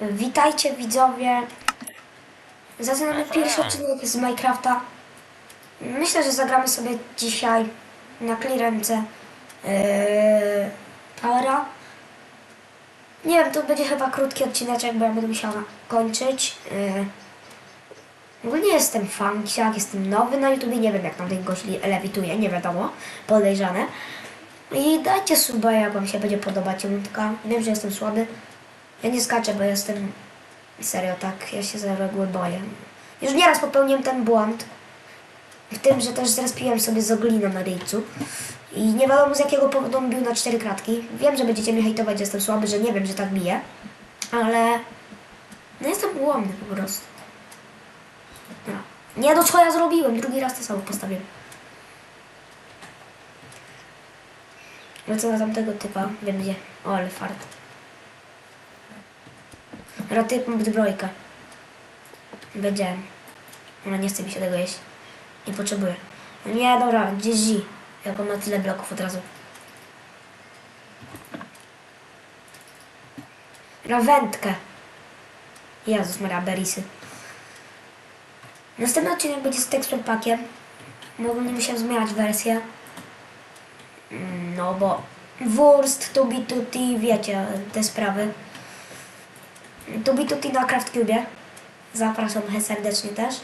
Witajcie widzowie. Zaczynamy pierwszy odcinek z Minecrafta. Myślę, że zagramy sobie dzisiaj na clearance yy, Powera. Nie wiem, to będzie chyba krótki odcineczek, bo ja będę musiała kończyć. Yy. Ogólnie jestem fanksiak, jestem nowy na YouTubie, nie wiem jak tam ten gość lewituje, nie wiadomo, podejrzane. I dajcie suba, jak wam się będzie podobać ciątka. Wiem, że jestem słaby. Ja nie skaczę, bo jestem serio tak, ja się za reguły boję. Już nieraz popełniłem ten błąd. W tym, że też zrespiłem sobie z oglina na ryjcu. I nie wiadomo z jakiego powodu bił na cztery kratki. Wiem, że będziecie mnie hejtować, że jestem słaby, że nie wiem, że tak bije. Ale... No jestem ułomny po prostu. No. Nie no, co ja zrobiłem? Drugi raz to samo postawiłem. Co na tamtego typa? Wiem gdzie. O, ale fart. Ratyp mam zbrojkę. Wiedziałem. Ale nie chce mi się tego jeść. Nie potrzebuję. No Nie, dobra, GG. Jak on ma tyle bloków od razu. Na wędkę. Jezus Maria, berisy. Następny odcinek będzie z tekstem pakiem. No ogólnie musiałem zmieniać wersję. Mm, No bo Wurst, Tubi Tutti, wiecie te sprawy. Tubi Tutti na CraftCube. Zapraszam serdecznie też.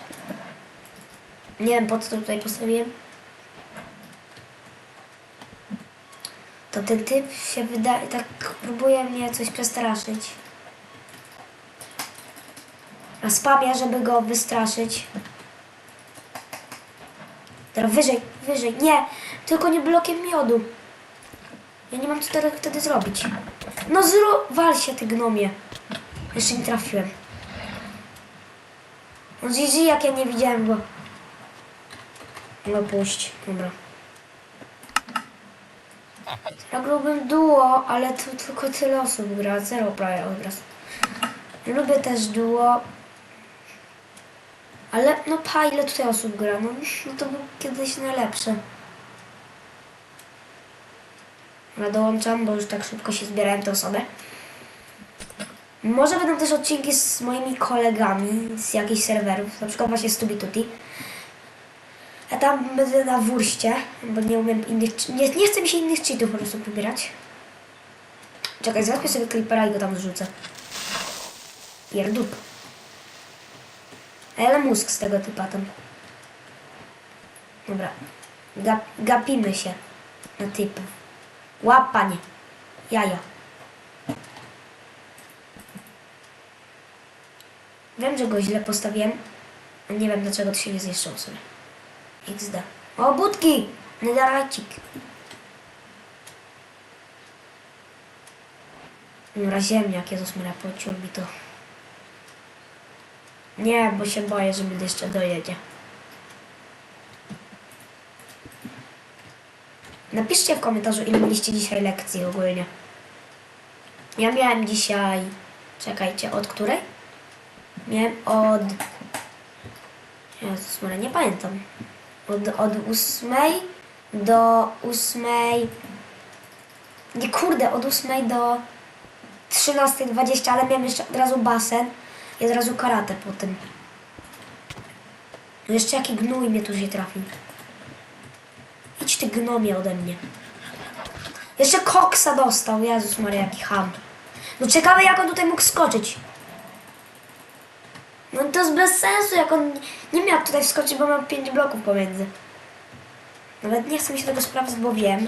Nie wiem po co tutaj postawiłem. To ten typ się wydaje, tak próbuje mnie coś przestraszyć. A spamia, żeby go wystraszyć. Teraz wyżej, wyżej. Nie, tylko nie blokiem miodu. Ja nie mam co teraz wtedy zrobić. No zrób, wal się ty gnomie. Jeszcze nie trafiłem. No jak ja nie widziałem go. No puść, dobra. Zagrałbym duo, ale tu tylko tyle osób gra, zero prawie obraz. Lubię też duo. Ale no pa, ile tutaj osób gra? No, no to był kiedyś najlepsze. Ale dołączam, bo już tak szybko się zbierałem te osoby. Może będą też odcinki z moimi kolegami z jakichś serwerów, na przykład właśnie z Tubituti. Ja tam będę na wurście, bo nie umiem innych, nie, nie chcę mi się innych cheatów po prostu pobierać. Czekaj, załatwię sobie creepera i go tam zrzucę. Pierdup. Ale mózg z tego typa tam. Dobra. Gap, gapimy się na typów. Łap panie. Jaja. Wiem, że go źle postawiłem. Nie wiem dlaczego to się nie zniszczyło sobie. XD. O, budki! Nedaracik. Dobra, ziemniak, Jezus Maria, pociął mi to. Nie, bo się boję, że mi jeszcze dojedzie. Napiszcie w komentarzu, ile mieliście dzisiaj lekcji ogólnie. Ja miałem dzisiaj... Czekajcie, od której? Miałem od... Jezus Maria, nie pamiętam. Od, od ósmej do ósmej... Nie, kurde, od ósmej do 13.20, ale miałem jeszcze od razu basen i od razu karate po tym. No jeszcze jaki gnój mnie tu się trafił. Idź ty gnomie ode mnie. Jeszcze koksa dostał. Jezus Maria, jaki ham. No ciekawe jak on tutaj mógł skoczyć. No to jest bez sensu, jak on nie miał tutaj wskoczyć, bo mam 5 bloków pomiędzy. Nawet nie chcę mi się tego sprawdzić, bo wiem.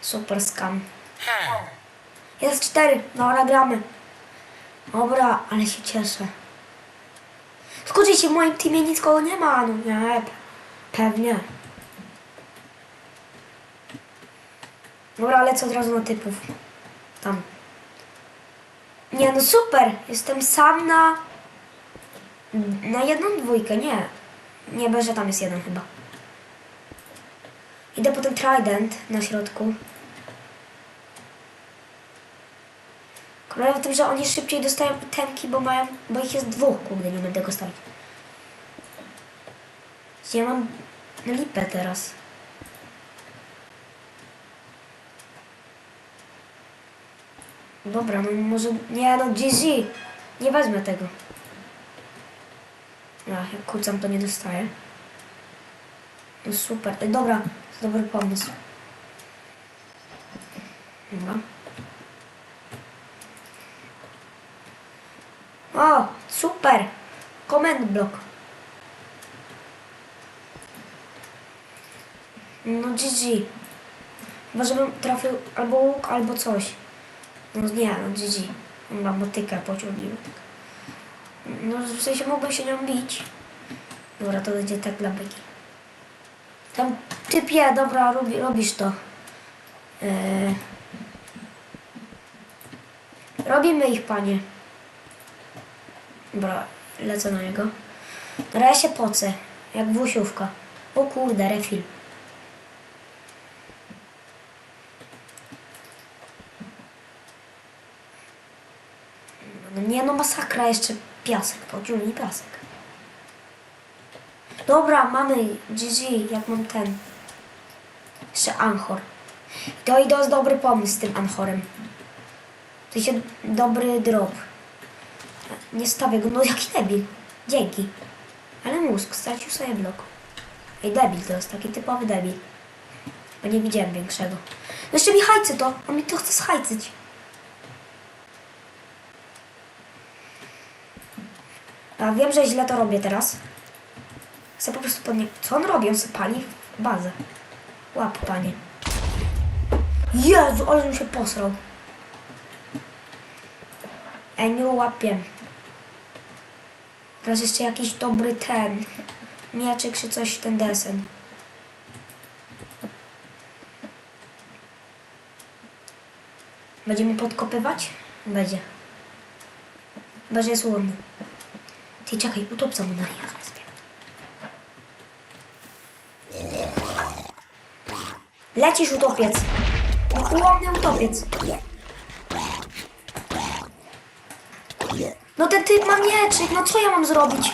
Super scam. Jest cztery, dobra, gramy. Dobra, ale się cieszę. Skuczycie, w moim teamie nic kogo nie ma. No nie, pe- pewnie. Dobra, lecę od razu na typów. Tam. Nie, no super. Jestem sam na... Na jedną dwójkę, nie. Nie, bez, że tam jest jeden chyba. Idę po ten trident na środku. Problem w tym, że oni szybciej dostają itemki, bo mają, bo ich jest dwóch, kurde, nie będę go stawić. Ja mam lipę teraz. Dobra, no może... Nie no, GG. Nie wezmę tego. A, jak kucam, to nie dostaję. No super. Ej, dobra, to dobry pomysł. Dobra. O, super! Command block. No GG. Chyba żebym trafił albo łuk, albo coś. No nie, no GG. Mam motykę pociągnił. No w sensie mogłem się nią bić. Dobra, to będzie tak dla beki. Tam typie, dobra, robi, robisz to. Eee... Robimy ich, panie. Dobra, lecę na niego. Dobra, ja się pocę, jak włosiówka. O kurde, refil. No nie no, masakra, jeszcze piasek, podziuli piasek. Dobra, mamy GG, jak mam ten. Jeszcze Anchor. To i to jest dobry pomysł z tym Anchorem. To się dobry drop. Nie stawię go, no jaki debil. Dzięki. Ale mózg, stracił sobie blok. Ej, debil to jest, taki typowy debil. Bo nie widziałem większego. No jeszcze mi hajcy to, on mi to chce schajcyć. Wiem, że źle to robię teraz. Chcę po prostu podnieść. Co on robi? On pali bazę. Łap, panie. Jezu, ale mi się posrał. Ej, nie łapię. Teraz jeszcze jakiś dobry ten. Mieczyk czy coś, ten desen. Będziemy podkopywać? Będzie. Jest łomny. Ty czekaj, mu na ryja zbieram. Lecisz utopiec. Ułomny utopiec. No ten typ ma mieczyk, no co ja mam zrobić?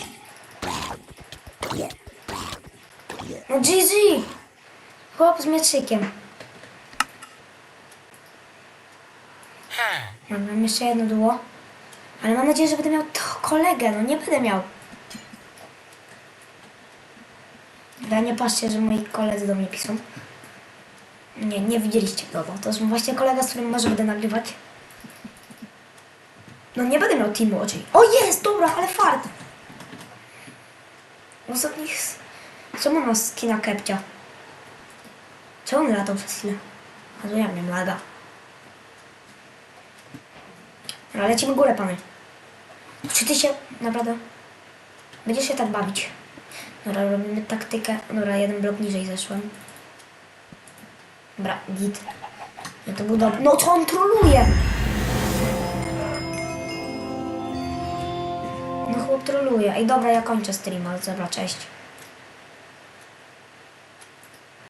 No GG. Chłop z mieczykiem. No, mam jeszcze jedno duo. Ale mam nadzieję, że będę miał to kolegę, no nie będę miał. Dobra, nie patrzcie, że moi koledzy do mnie piszą. Nie, nie widzieliście go, bo to jest właśnie kolega, z którym może będę nagrywać. No nie będę miał teamu oczy. O jest, dobra, ale fart. Ostatnich... s- Czemu ma skina kepcia? Czemu on latał przez chwilę? A to ja miałem laga. Dobra, lecimy górę, panie. Czy ty się naprawdę... Będziesz się tak bawić? Dobra, robimy taktykę. Dobra, jeden blok niżej zeszłem. Dobra, git. No to był dobry. No co on troluje? No chłop troluje. Ej, dobra, ja kończę streama. Dobra, cześć.